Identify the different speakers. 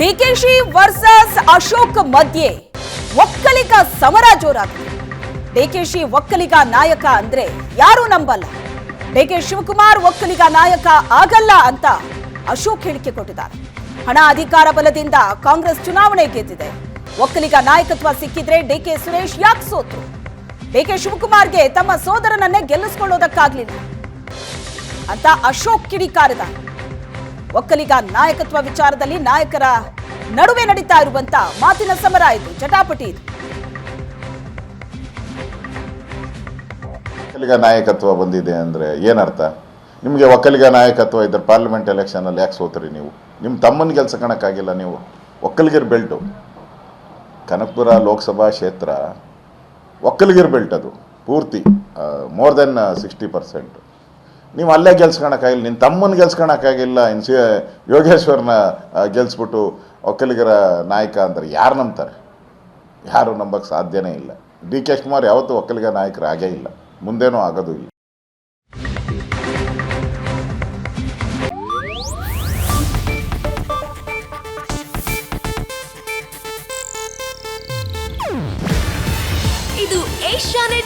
Speaker 1: DKShi versus Ashok ಮಧ್ಯೆ ಒಕ್ಕಲಿಗ ಸಮರ ಜೋರಾಗಿದೆ ಡಿಕೆಶಿ ಒಕ್ಕಲಿಗ ನಾಯಕ ಅಂದ್ರೆ ಯಾರು ನಂಬಲ್ಲ. ಡಿಕೆ ಶಿವಕುಮಾರ್ ಒಕ್ಕಲಿಗ ನಾಯಕ ಆಗಲ್ಲ ಅಂತ ಅಶೋಕ್ ಹೇಳಿಕೆ ಕೊಟ್ಟಿದ್ದಾರೆ. ಹಣ ಅಧಿಕಾರ ಬಲದಿಂದ ಕಾಂಗ್ರೆಸ್ ಚುನಾವಣೆ ಗೆದ್ದಿದೆ. ಒಕ್ಕಲಿಗ ನಾಯಕತ್ವ ಸಿಕ್ಕಿದ್ರೆ ಡಿಕೆ ಸುರೇಶ್ ಯಾಕೆ ಸೋತು ಡಿಕೆ ಶಿವಕುಮಾರ್ಗೆ ತಮ್ಮ ಸೋದರನನ್ನೇ ಗೆಲ್ಲಿಸ್ಕೊಳ್ಳೋದಕ್ಕಾಗ್ಲಿಲ್ಲ ಅಂತ ಅಶೋಕ್ ಕಿಡಿಕಾರಿದ ಒಕ್ಕಲಿಗ ನಾಯಕತ್ವ ವಿಚಾರದಲ್ಲಿ ನಾಯಕರ ನಡುವೆ ನಡೀತಾ ಇರುವಂತ ಮಾತಿನ ಸಮರ ಇದು. ಜಟಾಪಟಿ ಇದು.
Speaker 2: ಒಕ್ಕಲಿಗ ನಾಯಕತ್ವ ಬಂದಿದೆ ಅಂದರೆ ಏನರ್ಥ? ನಿಮಗೆ ಒಕ್ಕಲಿಗ ನಾಯಕತ್ವ ಇದ್ದರೆ ಪಾರ್ಲಿಮೆಂಟ್ ಎಲೆಕ್ಷನಲ್ಲಿ ಯಾಕೆ ಸೋತ್ರಿ ನೀವು? ನಿಮ್ಮ ತಮ್ಮನ ಕಣಕ್ಕಾಗಿಲ್ಲ ನೀವು? ಒಕ್ಕಲಿಗರ ಬೆಲ್ಟು ಕನಕಪುರ ಲೋಕಸಭಾ ಕ್ಷೇತ್ರ ಒಕ್ಕಲಿಗರ ಬೆಲ್ಟ್ ಅದು, ಪೂರ್ತಿ ಮೋರ್ ದೆನ್ ಸಿಕ್ಸ್ಟಿ ಪರ್ಸೆಂಟ್ ನೀವು ಅಲ್ಲೇ ಗೆಲ್ಸ್ಕೊಳಕ್ಕಾಗಿಲ್ಲ ನಿನ್ನ ತಮ್ಮನ ಗೆಲ್ಸ್ಕೊಳಕ್ಕಾಗಿಲ್ಲ ಇನ್ನು ಸಿ ಯೋಗೇಶ್ವರನ ಗೆಲ್ಸ್ಬಿಟ್ಟು ಒಕ್ಕಲಿಗರ ನಾಯಕ ಅಂದ್ರೆ ಯಾರು ನಂಬ್ತಾರೆ? ಯಾರು ನಂಬಕ್ಕೆ ಸಾಧ್ಯನೇ ಇಲ್ಲ. ಡಿ ಕೆ ಕುಮಾರ್ ಯಾವತ್ತೂ ಒಕ್ಕಲಿಗ ನಾಯಕರು ಆಗೇ ಇಲ್ಲ. ಮುಂದೇನೂ ಆಗೋದು ಇಲ್ಲ.
Speaker 3: ಇದು ಏಷ್ಯಾನೆಟ್